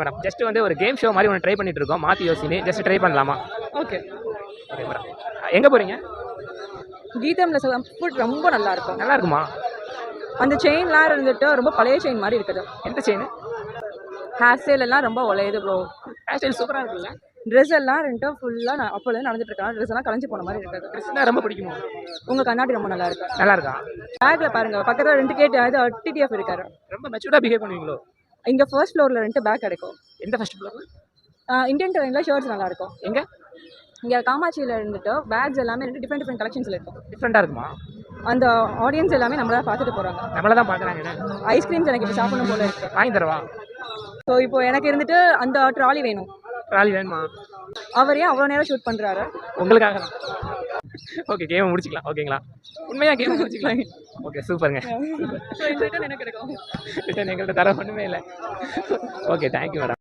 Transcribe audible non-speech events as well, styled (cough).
Madam just வந்து ஒரு game show மாதிரி ஒன்று ட்ரை பண்ணிட்டு இருக்கோம் மாற்றி யோசினு ஜஸ்ட் ட்ரை பண்ணலாமா? Okay okay madam. எங்கே போகிறீங்க கீதம்ல ஃபுட் ரொம்ப நல்லா இருக்கும் நல்லா இருக்குமா அந்த செயின்லாம் இருந்துட்டு ரொம்ப பழைய செயின் மாதிரி இருக்குது. எந்த செயின் ஹேர் ஸ்டைல் எல்லாம் ரொம்ப ஒலையுது ப்ரோ ஹேர் ஸ்டைல் சூப்பராக இருக்குல்ல? ட்ரெஸ் எல்லாம் ரெண்டு ஃபுல்லாக நான் அப்போலேருந்து நடந்துட்டு இருக்காங்க ட்ரெஸ் எல்லாம் கலைஞ்சு போன மாதிரி இருக்குது. கிறிஸ்டினா ரொம்ப பிடிக்குமா? உங்க கண்ணாடி ரொம்ப நல்லா இருக்கு நல்லா இருக்கா பேக்ல பாருங்க. பக்கத்துல ரெண்டு கேட் இது டிடிஎஃப் இருக்காரு. ரொம்ப மெச்சூர்டாக பிஹேவ் பண்ணுவீங்களோ? இங்க ஃபர்ஸ்ட் ஃப்ளோர்ல ரெண்டு பேக் கிடைக்கும். எந்த ஃபர்ஸ்ட் ஃப்ளோர் இந்தியன் ட்ரெயினில் ஷர்ட்ஸ் நல்லா இருக்கும் எங்கே? இங்க காமாட்சியில இருந்துட்டு பேக்ஸ் எல்லாமே ரெண்டு டிஃப்ரெண்ட் டிஃப்ரெண்ட் கலெக்ஷன்ஸ்ல இருக்கும். டிஃப்ரெண்ட்டாக இருக்குமா? அந்த ஆடியன்ஸ் எல்லாமே நம்மள பார்த்துட்டு போறாங்க. நம்மள தான் பார்க்குறாங்க ஐஸ்கிரீம்ஸ் எனக்கு இப்போ சாப்பிடணும் போல இருக்கு. வாங்கி தரவா? ஸோ இப்போ எனக்கு இருந்துட்டு அந்த ட்ராலி வேணும். ட்ராலி வேணுமா? அவர் ஏன் அவ்வளோ நேரம் ஷூட் பண்றாரு. உங்களுக்காக தான். ஓகே கேம் முடிச்சிக்கலாம். ஓகேங்களா உண்மையாக கேம் முடிச்சிக்கலாம். ஓகே சூப்பருங்க ஸோ (laughs) இந்த கிடைக்கும் எங்கள்கிட்ட தர ஒன்றுமே இல்லை. Okay thank you madam